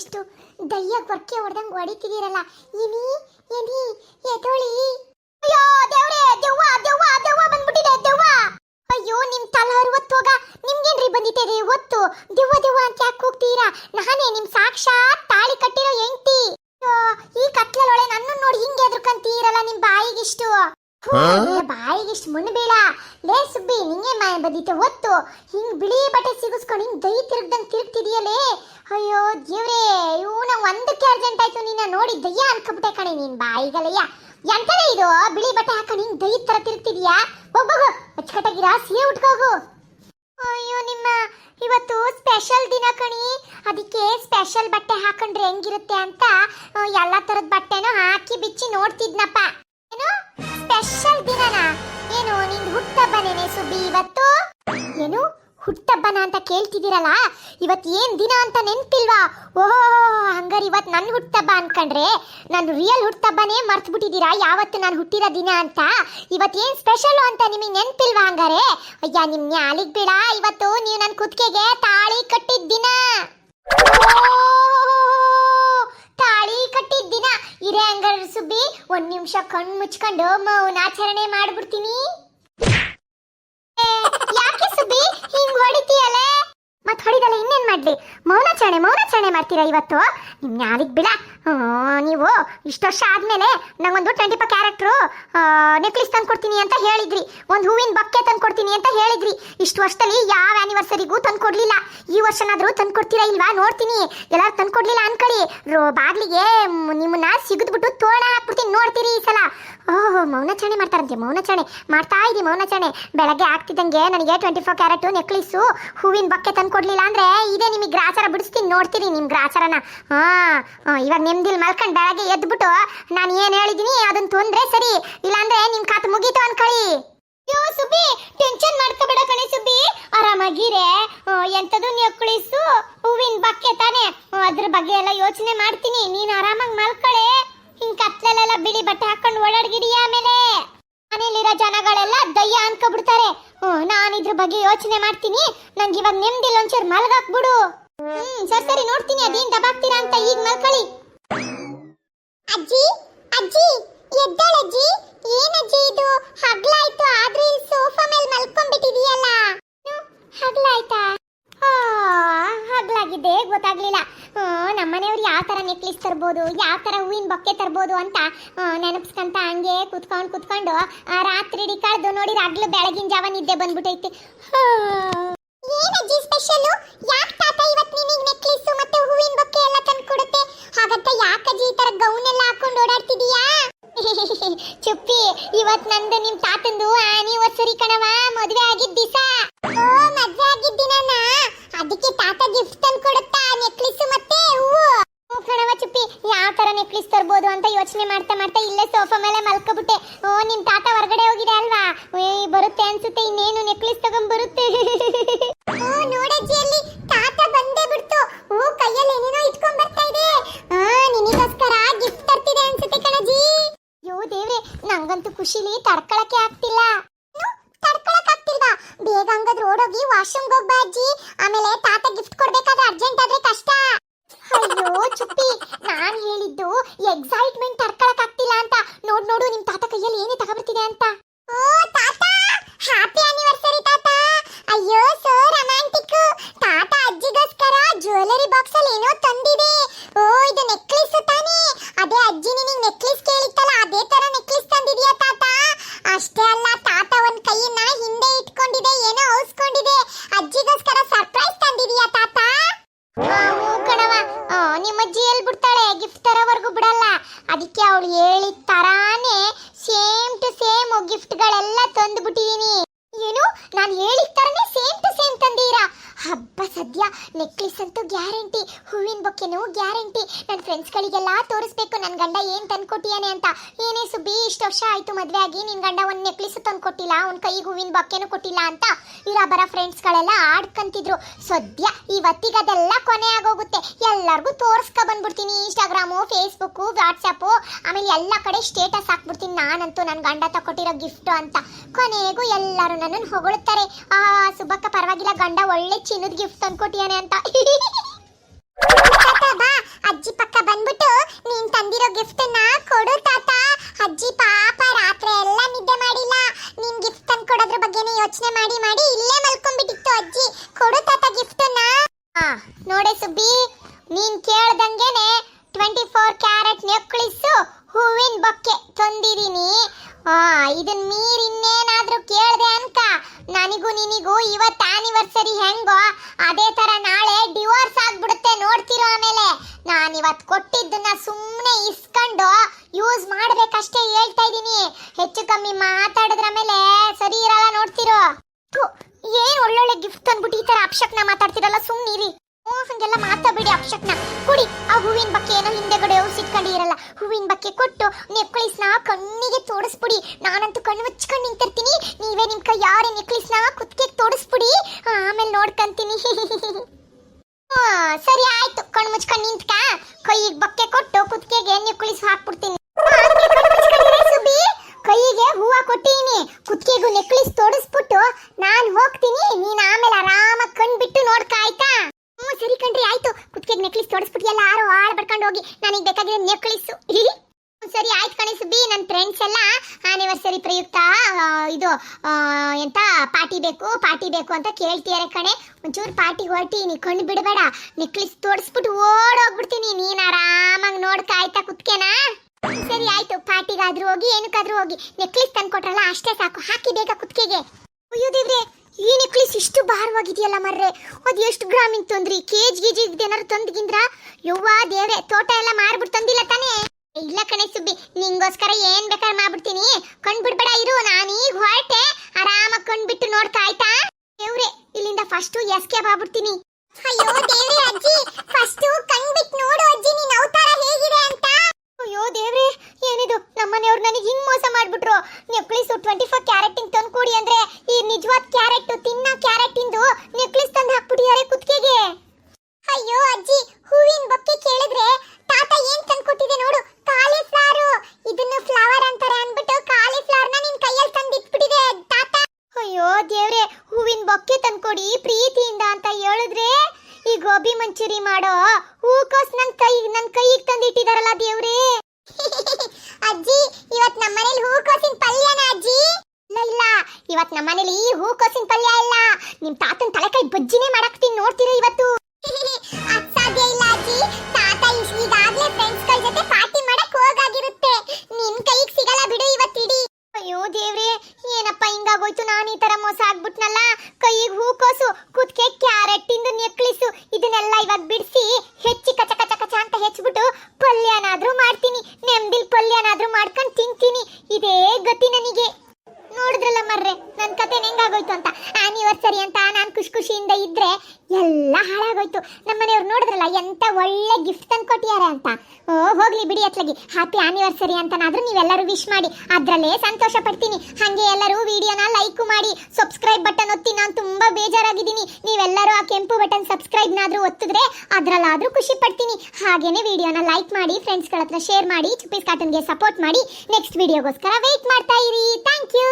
ಇಷ್ಟು ದಯ್ಯ ಗೊರ್ಕೆ ಹೊಡೆದಂಗೆ ಹೊಡಿತಿದ್ದೀರಲ್ಲ ಇನಿ ಎನಿ ಎದೋಳಿ ಅಯ್ಯೋ, ದೇವ್ರೇ, ದೆವ್ವ ದೆವ್ವ ದೆವ್ವ ಬಂದ್ಬಿಟ್ಟಿದೆ, ದೆವ್ವ. ಅಯ್ಯೋ, ನಿಮ್ ತಲಹರ್ ಒತ್ತೋಗ ನಿಮ್ಗೇನ್ರಿ ರೀ ಒತ್ತು ದೆವ್ವ ದೆವ್ವ ಅಂತ ಯಾಕೆ ಹೋಗ್ತೀರಾ ನಾನೇ ನಿಮ್ ಸಾಕ್ಷಾತ್ ತಾಳಿ ಕಟ್ಟಿರೋ ಹೆಂಡ್ತಿ. ಈ ಕತ್ಲೊಳೆ ನನ್ನ ನೋಡಿ ಹಿಂಗೆ ಎದ್ರಕಂತೀರಲ್ಲ ನಿಮ್ ಬಾಯಿಗಿಷ್ಟು? ಹೂ, ಇಷ್ಟು ಮುನ್ನು ಬೀಳ. ಲೇ ಸುಬ್ಬಿ ನಿಂಗೆ ಮಾಯ ಬಂದಿತ್ತೆ ಹೊತ್ತು. ಹಿಂಗ್ ಬಿಳಿ ಬಟ್ಟೆ ಸಿಗಿಸ್ಕೊಂಡು ಹಿಂಗ್ ದೈ ತಿರುಗ್ದಂಗ್ ತಿರುಗ್ತಿದೀಯಲೇ? ಅಯ್ಯೋ ದೇವ್ರೇ ಇವನ ಒಂದಕ್ಕೆ ಅರ್ಜೆಂಟ್ ಆಯ್ತು ನಿನ್ನ ನೋಡಿ. ದಯ್ಯ ಅನ್ಕೊಬಿಟ್ಟೆ ಕಣೆ ನೀನ್ ಬಾಯಿಗಲಯ್ಯ. ಎಂತಲೇ ಇದು? ಬಿಳಿ ಬಟ್ಟೆ ಹಾಕೊಂಡು ಹಿಂಗ್ ದೈ ತರ ತಿರುಗ್ತಿದೀಯಾ? ಒಬ್ಬಗು ಅಚ್ಚುಕಟ್ಟಾಗಿರ ಸಿಹಿ ಉಟ್ಕೋಗು ಅಯ್ಯೋ ನಿಮ್ಮ ಇವತ್ತು ಸ್ಪೆಷಲ್ ದಿನ ಕಣಿ. ಅದಕ್ಕೆ ಸ್ಪೆಷಲ್ ಬಟ್ಟೆ ಹಾಕೊಂಡ್ರೆ ಹೆಂಗಿರುತ್ತೆ ಅಂತ ಎಲ್ಲಾ ತರದ ಬಟ್ಟೆನೂ ಹಾಕಿ ಬಿಚ್ಚಿ ನೋಡ್ತಿದ್ನಪ್ಪ. ಸ್ಪೆಷಲ್ ದಿನನ? ಏನು ನಿನ್ ಹುಟ್ಟಬ್ಬನೇನೆ ಸುಬ್ಬಿ ಇವತ್ತು? ಏನು, ಹುಟ್ಟಬ್ಬನ ಅಂತ ಕೇಳ್ತಿದ್ದೀರಲ್ಲ? ಇವತ್ತು ಏನ್ ದಿನ ಅಂತ ನೆನ್ಪಿಲ್ವಾ? ಓಹೋ, ಹಂಗಾರೆ ಇವತ್ತು ನನ್ನ ಹುಟ್ಟಬ್ಬ ಅನ್ಕಂಡ್ರೆ ನಾನು ರಿಯಲ್ ಹುಟ್ಟಬ್ಬನೇ ಮರ್ತು ಬಿಟ್ಟಿದ್ದೀರಾ ಯಾವತ್ತು ನಾನು ಹುಟ್ಟಿರೋ ದಿನ ಅಂತ? ಇವತ್ತು ಏನ್ ಸ್ಪೆಷಲ್ ಅಂತ ನಿಮಗೆ ನೆನ್ಪಿಲ್ವಾ ಹಂಗಾರೆ? ಅಯ್ಯ, ನಿಮ್ ನ್ಯಾಲಿಗ್ ಬಿಡ, ಇವತ್ತು ನೀವು ನನ್ನ ಕುತ್ತಿಗೆಗೆ ತಾಳಿ ಕಟ್ಟಿದ ದಿನ ಓ, ತಾಳಿ ಕಟ್ಟಿದ ದಿನ ಇರೇ ಹಂಗಾರೆ ಸುಬ್ಬಿ ಒಂದ್ ನಿಮಿಷ ಕಣ್ ಮುಚ್ಕೊಂಡು ಮೌನಾಚರಣೆ ಮಾಡ್ಬಿಡ್ತೀನಿ ಏ, ಯಾಕೆ ಸುಬ್ಬಿ ಹಿಂಗ್ ಹೊಡಿತೀಯಲ್ಲ ಮತ್ ಹೊಡಿದಲ್ಲ ಇನ್ನೇನ್ ಮಾಡ್ಲಿ ಮೌನಾಚರಣೆ ಮೌನಾಚರಣೆ ಮಾಡ್ತೀರಾ ಇವತ್ತು? ನಿಮ್ಮ ಯಾರಿಗೆ ಬಿಡ. ನೀವು ಇಷ್ಟು ವರ್ಷ ಆದಮೇಲೆ ನಂಗೊಂದು ಟ್ವೆಂಟಿ ಫೈವ್ ಕ್ಯಾರೆಕ್ಟ್ರು ನೆಕ್ಲೆಸ್ ತಂದ್ಕೊಡ್ತೀನಿ ಅಂತ ಹೇಳಿದ್ರಿ. ಒಂದು ಹೂವಿನ ಬಕ್ಕೆ ತಂದ್ಕೊಡ್ತೀನಿ ಅಂತ ಹೇಳಿದ್ರಿ. ಇಷ್ಟು ವರ್ಷದಲ್ಲಿ ಯಾವ ಆನಿವರ್ಸರಿಗೂ ತಂದ್ಕೊಡ್ಲಿಲ್ಲ. ಈ ವರ್ಷನಾದರೂ ತಂದು ಕೊಡ್ತೀರಾ ಇಲ್ವಾ? ನೋಡ್ತೀನಿ. ಎಲ್ಲರೂ ತಂದು ಕೊಡಲಿಲ್ಲ ಅನ್ಕೊಳ್ಳಿ. ರೋ- ಬಾಗ್ಲಿಗೆ ನಿಮ್ಮನ್ನ ಸಿಗಿದ್ಬಿಟ್ಟು ತೋರಣ ಹಾಕ್ಬಿಡ್ತೀನಿ. ನೋಡ್ತೀರಿ ಈ ಸಲ. ಓಹ್, ಮೌನಾಚರಣೆ ಮಾಡ್ತಾರಂತೆ, ಮೌನಾಚರಣೆ. ಮಾಡ್ತಾ ಇದ್ದೀವಿ ಮೌನಾಚರಣೆ. ಬೆಳಗ್ಗೆ ಆಗ್ತಿದ್ದಂಗೆ ನನಗೆ ಟ್ವೆಂಟಿ ಫೋರ್ ಕ್ಯಾರೆಟ್ ನೆಕ್ಲೆಸ್ಸು ಹೂವಿನ ಬಕ್ಕೆ ತಂದ್ಕೊಡ್ಲಿಲ್ಲ ಅಂದ್ರೆ ಇದೇ ನಿಮಗೆ ಗ್ರಾಚಾರ ಬಿಡಿಸ್ತೀನಿ ನೋಡ್ತೀರಿ ನಿಮ್ಮ ಗ್ರಾಚಾರನ. ಹಾ ಇವಾಗ ನೆಮ್ಮದಿಲ್ ಮಲ್ಕೊಂಡು ಬೆಳಗ್ಗೆ ಎದ್ಬಿಟ್ಟು ನಾನು ಏನು ಹೇಳಿದೀನಿ ಅದನ್ನು ತೊಂದ್ರೆ ಸರಿ. ಇಲ್ಲಾಂದ್ರೆ ನಿಮ್ಮ ಖಾತೆ ಮುಗೀತು ಅನ್ಕೊಳ್ಳಿ. ಅಯ್ಯೋ, ಸುಬ್ಬಿ ಟೆನ್ಷನ್ ಮಾಡ್ಕೋಬೇಡ ಕಣೆ ಸುಬ್ಬಿ. ಆರಾಮಾಗಿರೆ. ಎಂತದು ನೆಕ್ಳಿಸು ಹೂವಿನ ಬಕ್ಕೆ ತಾನೆ. ಅದ್ರ ಬಗ್ಗೆ ಎಲ್ಲ ಯೋಚನೆ ಮಾಡ್ತೀನಿ. ನೀನು ಆರಾಮಾಗಿ ಮಲ್ಕಳೆ ಹಿಂಗ್ ಕತ್ಲಲ್ಲೆಲ್ಲ ಬಿಳಿ ಬಟ್ಟೆ ಹಾಕೊಂಡು ಓಡಾಡ್ಗಿದೀಯ ಆಮೇಲೆ? ಮನೇಲಿರೋ ಜನಗಳೆಲ್ಲ ದಯ್ಯ ಅನ್ಕೊಬಿಡ್ತಾರೆ. ಹ್ಮ್ ನಾನು ಇದ್ರ ಬಗ್ಗೆ ಯೋಚನೆ ಮಾಡ್ತೀನಿ. ನಂಗೆ ಇವಾಗ ನೆಮ್ಮದಿಲ್ಲ ಒಂಚೂರು ಮಲಗಾಕ್ಬಿಡು. ಹ್ಮ್, ಸರಿ ಸರಿ, ನೋಡ್ತೀನಿ. ಅದೇನ್ ದಬಾಕ್ತೀರಾ ಅಂತ ಈಗ ಮಲ್ಕೊಳ್ಳಿ. ಅಜ್ಜಿ ಅಜ್ಜಿ ಎದ್ದಾಳಜ್ಜಿ ಏನಜ್ಜಿ ಇದು? ಹಗ್ಲಾಯ್ತು ಆದ್ರೆ ಸೋಫಾ ಮೇಲೆ ಮಲ್ಕೊಂಡ್ಬಿಟ್ಟಿದೀಯಲ್ಲ? ಹಗ್ಲಾಯ್ತಾ ಹಗ್ಲಾಗಿದೆ, ಗೊತ್ತಾಗ್ಲಿಲ್ಲ. ನಮ್ಮನೆಯವ್ರು ಯಾವ ತರ ನೆಕ್ಲೆಸ್ ತರ್ಬೋದು? ಯಾವ ಹೂವಿನ ತರ್ಬೋದು ಅಂತ ನೆನಪಿಸ್ಕೊಂತ ಹಂಗೆ ಕುತ್ಕೊಂಡು ಕುತ್ಕೊಂಡು ರಾತ್ರಿ ಇಡೀ ಕಳೆದು ನೋಡಿ ಹಗ್ಲು ಬೆಳಗಿನ ಜಾವ ನಿದ್ದೆ ಬಂದ್ಬಿಟ್ಟೈತೆ ಏನಜ್ಜಿ ಸ್ಪೆಷಲ್ ಯಾಕೆ ತಾತ ಇವತ್ತು ನಿನಗೆ ನೆಕ್ಲೆಸ್ ಮತ್ತೆ ಹೂವಿನ ಬೊಕ್ಕೆ ಎಲ್ಲ ತಂದು ಕೊಡುತ್ತೆ? ಹಾಗಂತ ಯಾಕಜ್ಜಿ ಈ ತರ ಗೌನ್ ಎಲ್ಲ ಹಾಕೊಂಡು ಓಡಾಡ್ತಿದೀಯಾ? ಚುಪ್ಪಿ ಇವತ್ ನಂದು ನಿಮ್ ತಾತಂದು ಆನಿವರ್ಸರಿ ಕಣವ ಮದುವೆ ಆಗಿದ್ದ ದಿವಸ ಓ ಮದ್ವೆ ಆಗಿದ್ದ ದಿನನ ಅದಕ್ಕೆ ತಾತ ಗಿಫ್ಟ್ ತಂದು ಕೊಡುತ್ತಾ ನೆಕ್ಲೆಸ್ ಮತ್ತೆ ಹೂವು ಹ್ಞೂ ಕಣವ ಚುಪ್ಪಿ ಯಾವ ತರ ನೆಕ್ಲೆಸ್ ತರ್ಬೋದು ಅಂತ ಯೋಚನೆ ಮಾಡ್ತಾ ಮಾಡ್ತಾ ಇಲ್ಲೇ ಸೋಫಾ ಮೇಲೆ ಮಲ್ಕೊಬಿಟ್ಟೆ ಓ ನಿಮ್ ತಾತ ಹೊರಗಡೆ ಹೋಗಿದೆ ಅಲ್ವಾ ಏಯ್ ಬರುತ್ತೆ ಅನ್ಸುತ್ತೆ ಇನ್ನೇನು ನೆಕ್ಲೆಸ್ ತಗೊಂಡ್ ಬರುತ್ತೆ ಓ ನೋಡಜ್ಜಿ ಅಲ್ಲಿ ತಾತ ಬಂದೇ ಬಿಡ್ತು ಓ ಕೈಯಲ್ಲಿ ಏನೇನೋ ಇಟ್ಕೊಂಡ್ ಬರ್ತಾ ಇದೆ ಆ ನಿನಗೋಸ್ಕರ ಗಿಫ್ಟ್ ತರ್ತಿದೆ ಅನ್ಸುತ್ತೆ ಕಣಜಿ ಅಯ್ಯೋ ದೇವ್ರೆ ನಂಗಂತೂ ಖುಷಿಲಿ ತಡ್ಕೊಳಕ್ಕೆ ಆಗ್ತಿಲ್ಲ ಏನು? ತಡ್ಕೊಳಕ್ ಆಗ್ತಿಲ್ವಾ ಬೇಗ ಹಂಗಾದ್ರೆ ಓಡೋಗಿ ವಾಶ್ರೂಮ್ಗೆ ಹೋಗ್ಬಾ ಅಜ್ಜಿ ಆಮೇಲೆ ತಾತ ಗಿಫ್ಟ್ ಕೊಡ್ಬೇಕಾದ್ರೆ ಅರ್ಜೆಂಟ್ ಆದ್ರೆ ಕಷ್ಟ. ಅಯ್ಯೋ, ಚುಪ್ಪಿ, ನಾನ್ ಹೇಳಿದ್ದು ಎಕ್ಸೈಟ್ಮೆಂಟ್ ತಡ್ಕೊಳಕ್ ಆಗ್ತಿಲ್ಲ ಅಂತ. ನೋಡ್ ನೋಡು, ನಿಮ್ ತಾತ ಕೈಯಲ್ಲಿ ಏನೇ ತಗೊಬರ್ತಿದೆ ಅಂತ. ಓ, ತಾತ ಹ್ಯಾಪಿ ಆನಿವರ್ಸರಿ ತಾತ. ಅಯ್ಯೋ ಸೋ ರೊಮ್ಯಾಂಟಿಕ್ ತಾತ ಅಜ್ಜಿಗೋಸ್ಕರ ಜ್ಯುವೆಲರಿ ಬಾಕ್ಸ್ ಅಲ್ಲಿ ಏನೋ ತಂದಿದೆ. ಅಜ್ಜಿ ಎಲ್ಲಿ ಬಿಡ್ತಾಳೆ ಗಿಫ್ಟ್ ತರೋವರೆಗೂ ಬಿಡಲ್ಲ. ಅದಕ್ಕೆ ಅವಳು ಹೇಳಿದ ತರಾನೇ ಸೇಮ್ ಟು ಸೇಮ್ ಗಿಫ್ಟ್ಗಳೆಲ್ಲ ತಂದು ಬಿಟ್ಟಿದ್ದೀನಿ ಏನು? ನಾನು ಹೇಳಿದ ತರನೇ ಸೇಮ್ ಟು ಸೇಮ್ ತಂದೀರಾ ಹಬ್ಬ ಸದ್ಯ ನೆಕ್ಲೆಸ್ ಅಂತೂ ಗ್ಯಾರಂಟಿ ಹೂವಿನ ಬೊಕ್ಕೆನೂ ಗ್ಯಾರಂಟಿ ನನ್ನ ಫ್ರೆಂಡ್ಸ್ಗಳಿಗೆಲ್ಲ ತೋರಿಸ್ಬೇಕು ನನ್ನ ಗಂಡ ಏನು ತಂದ್ಕೊಟ್ಟಿಯಾನೆ ಅಂತ. ಏನೇ ಸುಬ್ಬಿ, ಇಷ್ಟು ವರ್ಷ ಆಯಿತು ಮದುವೆ ಆಗಿ ನಿನ್ನ ಗಂಡ ಒಂದು ನೆಕ್ಲೆಸ್ ತಂದ್ಕೊಟ್ಟಿಲ್ಲ, ಅವ್ನ ಕೈಗೆ ಹೂವಿನ ಬೊಕ್ಕೆನೂ ಕೊಟ್ಟಿಲ್ಲ ಅಂತ ಇರ ಬರೋ ಫ್ರೆಂಡ್ಸ್ಗಳೆಲ್ಲ ಆಡ್ಕಂತಿದ್ರು. ಸದ್ಯ ಇವತ್ತಿಗೆ ಅದೆಲ್ಲ ಕೊನೆ ಆಗೋಗುತ್ತೆ. ಎಲ್ಲರಿಗೂ ತೋರಿಸ್ಕೊ ಬಂದ್ಬಿಡ್ತೀನಿ ಇನ್ಸ್ಟಾಗ್ರಾಮು ಫೇಸ್ಬುಕ್ಕು ವಾಟ್ಸಪ್ಪು ಆಮೇಲೆ ಎಲ್ಲ ಕಡೆ ಸ್ಟೇಟಸ್ ಹಾಕ್ಬಿಡ್ತೀನಿ ನಾನಂತೂ ನನ್ನ ಗಂಡ ತಗೊಟ್ಟಿರೋ ಗಿಫ್ಟು ಅಂತ. ಕೊನೆಗೂ ಎಲ್ಲರೂ ನನ್ನನ್ನು ಹೊಗಳುತ್ತಾರೆ ಆ, ಸುಬ್ಬಕ್ಕ ಪರವಾಗಿಲ್ಲ, ಗಂಡ ಒಳ್ಳೆ ಚಿನ್ನದ ಗಿಫ್ಟ್ ತಂದ್ಕೊಟ್ಟಿಯಾನೆ ಅಂತ. ತಾತ, ಬಾ. ಅಜ್ಜಿ ಪಕ್ಕ ಬಂದ್ಬಿಟ್ಟು ನೀನ್ ತಂದಿರೋ ಗಿಫ್ಟ್ ಅನ್ನ ಕೊಡು, ತಾತ. ಅಜ್ಜಿ ಪಾಪ ರಾತ್ರಿ ಎಲ್ಲ ನಿದ್ದೆ ಮಾಡಿಲ್ಲ. ನೀನ್ ಗಿಫ್ಟ್ ತಂದು ಕೊಡೋದ್ರ ಬಗ್ಗೆನೇ ಯೋಚನೆ ಮಾಡಿ ಮಾಡಿ ಇಲ್ಲೇ ಮಲ್ಕೊಂಡ್ಬಿಟ್ಟಿತ್ತು ಅಜ್ಜಿ. ಕೊಡು, ತಾತ ಗಿಫ್ಟ್ ಅನ್ನ. ನೋಡೆ ಸುಬ್ಬಿ, ನೀನ್ ಕೇಳ್ದಂಗೆನೆ ಟ್ವೆಂಟಿ ಫೋರ್ ಕ್ಯಾರೆಟ್ ನೆಕ್ಲಿಸು ಹೂವಿನ ಬೊಕ್ಕೆ ತಂದಿದೀನಿ. ಆ, ಇದನ್ ಮೀರ್ ಇನ್ನೇನಾದ್ರೂ ಕೇಳ್ದೆ ನನಗೂ ನಿನಿಗೂ ಇವತ್ತು ಆನಿವರ್ಸರಿ ಹೆಂಗೋ? ಅದೇ ತರ ನಾಳೆ ಡಿವೋರ್ಸ್ ಆಗ್ಬಿಡುತ್ತೆ ನೋಡ್ತಿರೋ ಆಮೇಲೆ. ನಾನು ಇವತ್ತು ಕೊಟ್ಟಿದ್ದನ್ನ ಸುಮ್ಮನೆ ಇಸ್ಕೊಂಡು ಯೂಸ್ ಮಾಡ್ಬೇಕಷ್ಟೇ ಹೇಳ್ತಾ ಇದ್ದೀನಿ. ಹೆಚ್ಚು ಕಮ್ಮಿ ಮಾತಾಡಿದ್ರ ಮೇಲೆ ಸರಿ ಇರಲ್ಲ ನೋಡ್ತಿರೋ. ಏನು ಒಳ್ಳೊಳ್ಳೆ ಗಿಫ್ಟ್ ಅಂದ್ಬಿಟ್ಟು ಈ ತರ ಅಪ್ಶಕ್ನ ಮಾತಾಡ್ತಿರಲ್ಲ, ಸುಮ್ನಿರಿ. ಹ್ಞೂ ಹಂಗೆಲ್ಲ ಬಿಡಿ ಅಪ್ಶಕ್ನ ಕುಡಿ, ಆ ಹೂವಿನ ಬಕ್ಕೆ ಏನೋ ಹಿಂದೆಗಡೆ ಸಿಟ್ಕೊಂಡು ಇರಲ್ಲ ಹೂವಿನ ಬಕ್ಕೆ ಕೊಟ್ಟು ನೆಕ್ಲೇಸ್ನ ಕಣ್ಣಿಗೆ ತೋಡಿಸ್ಬಿಡಿ. ನಾನಂತೂ ಕಣ್ಣು ಮುಚ್ಕೊಂಡು ನಿಂತಿರ್ತೀನಿ. ನೀವೇ ನಿಮ್ಮ ಕೈ ಯಾರೇ ನೆಕ್ಲೇಸ್ನ ಕುತ್ತಿಗೆ ತೋಡಿಸ್ಬಿಡಿ. ಆಮೇಲೆ ನೋಡ್ಕಂತೀನಿ. ಸರಿ ಆಯ್ತು. ಕಣ್ಣು ಮುಚ್ಕೊಂಡು ನಿಂತ್ಕ. ಕೈಗೆ ಬಕ್ಕೆ ಕೊಟ್ಟು ಕುತ್ತಿಗೆಗೆ ನೆಕ್ಲೇಸ್ ಹಾಕ್ಬಿಡ್ತೀನಿ. ಕೈಗೆ ಹೂವ ಕೊಟ್ಟಿನಿ. ಕುತ್ತಿಗೆಗೂ ನೆಕ್ಲೇಸ್ ತೋಡಿಸ್ಬಿಟ್ಟು ನಾನು ಹೋಗ್ತೀನಿ. ನೀನ್ ಆಮೇಲೆ ಆರಾಮಾಗಿ ಕಣ್ ಬಿಟ್ಟು ನೋಡ್ಕ ಆಯ್ತಾ ಹ್ಞೂ ಸರಿ ಕಣ್ರಿ ಆಯ್ತು ನೆಕ್ಲಿಸ್ ತೋಡಿಸ್ಬಿಟ್ಟಿಯಲ್ಲ ಯಾರು ಹಾಳು ಬಡ್ಕೊಂಡು ಹೋಗಿ ನನಗೆ ಬೇಕಾಗಿರೋ ನೆಕ್ಲಿಸ್. ಸರಿ, ಆಯ್ತು ಕಣೆ ಸುಬ್ಬಿ ನನ್ನ ಫ್ರೆಂಡ್ಸ್ ಎಲ್ಲ ಆನಿವರ್ಸರಿ ಪ್ರಯುಕ್ತ ಇದು ಎಂತ, ಪಾರ್ಟಿ ಬೇಕು ಪಾರ್ಟಿ ಬೇಕು ಅಂತ ಕೇಳ್ತಿದ್ದಾರೆ ಕಣೆ. ಒಂಚೂರು ಪಾರ್ಟಿ ಹೊರಟೀನಿ ಕಣ್ಣು ಬಿಡಬೇಡ. ನೆಕ್ಲಿಸ್ ತೋರಿಸ್ಬಿಟ್ಟು ಓಡೋಗ್ಬಿಡ್ತೀನಿ. ನೀನು ಆರಾಮಾಗಿ ನೋಡ್ಕ, ಆಯ್ತಾ ಕುತ್ಕೆನಾ? ಸರಿ, ಆಯ್ತು, ಪಾರ್ಟಿಗಾದ್ರೂ ಹೋಗಿ, ಏನಕ್ಕಾದ್ರೂ ಹೋಗಿ. ನೆಕ್ಲಿಸ್ ತಂದು ಕೊಟ್ರಲ್ಲ ಅಷ್ಟೇ ಸಾಕು. ಹಾಕಿ ಬೇಗ ಕುತ್ಕೆಗೆ. ಅಯ್ಯೋ ದೇವ್ರೆ ಈ ನೆಕ್ಲೆಸ್ ಇಷ್ಟು ಭಾರವಾಗಿದೆಯಲ್ಲ ಮರ್ರೆ. ಅದು ಎಷ್ಟು ಗ್ರಾಮಿಂಗ್ ತೊಂದ್ರಿ? ಕೇಜ್ ಗೀಜ್ ಏನಾರು ತಂದ್ಗಿಂದ್ರ? ಯವ್ವಾ ದೇವ್ರೆ, ತೋಟ ಎಲ್ಲ ಮಾರ್ಬಿಟ್ಟು ತಂದಿಲ್ಲ ತಾನೇ? ಇಲ್ಲ ಕಣೆ ಸುಬ್ಬಿ, ನಿಂಗೋಸ್ಕರ ಏನ್ ಬೇಕಾದ್ರೆ ಮಾಡ್ಬಿಡ್ತೀನಿ. ಕಣ್ ಬಿಡ್ಬೇಡ ಇರು, ನಾನೀಗ ಹೊರಟೆ. ಆರಾಮಾಗಿ ಕಂಡ್ಬಿಟ್ಟು ಬಿಟ್ಟು ನೋಡ್ತಾ ಆಯ್ತಾ? ದೇವ್ರೆ, ಇಲ್ಲಿಂದ ಫಸ್ಟ್ ಎಸ್ಕೇಪ್ ಆಗ್ಬಿಡ್ತೀನಿ. ಅಯ್ಯೋ ದೇವ್ರೆ ಅಜ್ಜಿ ಫಸ್ಟ್ ಕಣ್ ಬಿಟ್ಟು ನೋಡು ಅಜ್ಜಿ ನಿನ್ ಅವತಾರ ಹೇಗಿದೆ ಅಂತ ಅಯ್ಯೋ ದೇವ್ರೆ ಏನಿದು ನಮ್ಮನೆಯವ್ರು ನನಗೆ ಹಿಂಗ್ ಮೋಸ ಮಾಡ್ಬಿಟ್ರು ನೆಕ್ಲೇಸ್ ಟ್ವೆಂಟಿ ಫೋರ್ ಕ್ಯಾರೆಟ್ ತಂದು ಕೊಡಿ ಅಂದ್ರೆ ಈ ನಿಜವಾದ ಕ್ಯಾರೆಟ್ ತಿನ್ನ ಕ್ಯಾರೆಟ್ ಇಂದು ನೆಕ್ಲೇಸ್ ತಂದು ಹಾಕ್ಬಿಟ್ಟಿದ್ದಾರೆ ಕುತ್ತಿಗೆಗೆ ಅಯ್ಯೋ ಅಜ್ಜಿ ಹೂವಿನ ಬೊಕ್ಕೆ ಕೇಳಿದ್ರೆ ತಾತ ಏನ್ ತಂದ್ಕೊಟ್ಟಿದೆ ನೋಡು ಕಾಲಿಫ್ಲವರ್ ಇದನ್ನ ಫ್ಲವರ್ ಅಂತಾರೆ ಅನ್ಬಿಟ್ಟು ಕಾಲಿಫ್ಲವರ್ನ ನಿನ್ ಕೈಯಲ್ಲಿ ತಂದು ಇಟ್ಬಿಟ್ಟಿದೆ ತಾತ ಅಯ್ಯೋ ದೇವ್ರೆ ಹೂವಿನ ಬೊಕ್ಕೆ ತಂದ್ಕೊಡಿ ಪ್ರೀತಿಯಿಂದ ಅಂತ ಹೇಳಿದ್ರೆ ಈ ಗೋಬಿ ಮಂಚೂರಿ ಮಾಡೋ ಹೂಕೋಸ್ ನನ್ ಕೈ ನನ್ ಕೈಗೆ ತಂದಿಟ್ಟಿದಾರಲ್ಲ ದೇವ್ರೇ ಅಜ್ಜಿ ಇವತ್ ನಮ್ಮನೇಲಿ ಹೂಕೋಸಿನ ಪಲ್ಯನ ಅಜ್ಜಿ ಇಲ್ಲ ಇಲ್ಲ ಇವತ್ ಈ ಹೂಕೋಸಿನ ಪಲ್ಯ ಇಲ್ಲ. ನಿಮ್ ತಾತನ್ ತಲೆಕೈ ಬಜ್ಜಿನೇ ಮಾಡಾಕ್ತೀನಿ ನೋಡ್ತೀರಾ ಇವತ್ತು. ಅದ್ ಸಾಧ್ಯ ಇಲ್ಲ ಅಜ್ಜಿ. ತಾತ ಈಗಾಗ್ಲೇ ಫ್ರೆಂಡ್ಸ್ಗಳ ಜೊತೆ ಪಾರ್ಟಿ ಮಾಡಕ್ ಹೋಗಾಗಿರುತ್ತೆ. ನಿಮ್ ಕೈಗೆ ಸಿಗಲ್ಲ ಬಿಡು ಇವತ್ತಿಡಿ ಅಯ್ಯೋ ದೇವ್ರೆ, ಏನಪ್ಪ ಹಿಂಗಾಗೋಯ್ತು? ನಾನು ಈ ತರ ಮೋಸ ಆಗ್ಬಿಟ್ನಲ್ಲ? ಕೈಗೆ ಹೂಕೋಸು, ಕುದ್ಕೆ ಕ್ಯಾರೆಟ್ ಇಂದು ನೆಕ್ಲಿಸು. ಇದನ್ನೆಲ್ಲ ಇವಾಗ ಬಿಡಿಸಿ ಹೆಚ್ಚಿ ಕಚ ಕಚ ಕಚ ಅಂತ ಹೆಚ್ಚಿಬಿಟ್ಟು ಪಲ್ಯನಾದ್ರೂ ಮಾಡ್ತೀನಿ. ನೆಮ್ಮದಿಲ್ ಪಲ್ಯನಾದ್ರೂ ಮಾಡ್ಕೊಂಡು ತಿಂತೀನಿ. ಇದೇ ಗತಿ ನನಗೆ. ನೋಡಿದ್ರಲ್ಲ ಮರ್ರೆ? ನನ್ನ ಕತೆ ಹೆಂಗಾಗೋಯ್ತು ಅಂತ. ಆನಿವರ್ಸರಿ ಅಂತ ನಾನು ಖುಷಿ ಖುಷಿಯಿಂದ ಇದ್ರೆ ಎಲ್ಲ ಹಾಳಾಗೋಯ್ತು. ನಮ್ಮನೆಯವ್ರು ನೋಡಿದ್ರಲ್ಲ ಎಂತ ಒಳ್ಳೆ ಗಿಫ್ಟ್ ತಂದು ಕೊಟ್ಟಿದ್ದಾರೆ ಅಂತ. ಓ, ಹೋಗ್ಲಿ ಬಿಡಿ ಅತ್ಲಗಿ. ಹ್ಯಾಪಿ ಆನಿವರ್ಸರಿ ಅಂತನಾದ್ರೂ ನೀವೆಲ್ಲರೂ ವಿಶ್ ಮಾಡಿ. ಅದ್ರಲ್ಲೇ ಸಂತೋಷ ಪಡ್ತೀನಿ. ಹಾಗೆ ಎಲ್ಲರೂ ವಿಡಿಯೋನ ಲೈಕ್ ಮಾಡಿ ಸಬ್ಸ್ಕ್ರೈಬ್ ಬಟನ್ ಒತ್ತಿ. ನಾನು ತುಂಬಾ ಬೇಜಾರಾಗಿದ್ದೀನಿ. ನೀವೆಲ್ಲರೂ ಆ ಕೆಂಪು ಬಟನ್ ಸಬ್ಸ್ಕ್ರೈಬ್ನಾದ್ರೂ ಒತ್ತಿದ್ರೆ ಅದ್ರಲ್ಲಾದ್ರೂ ಖುಷಿ ಪಡ್ತೀನಿ. ಹಾಗೇನೆ ವಿಡಿಯೋನ ಲೈಕ್ ಮಾಡಿ ಫ್ರೆಂಡ್ಸ್ಗಳ ಹತ್ರ ಶೇರ್ ಮಾಡಿ ಚುಪ್ಪೀಸ್ ಕಾರ್ಟನ್ಗೆ ಸಪೋರ್ಟ್ ಮಾಡಿ. ನೆಕ್ಸ್ಟ್ ವಿಡಿಯೋಗೋಸ್ಕರ ವೆಯ್ಟ್ ಮಾಡ್ತಾ ಇರಿ. Thank you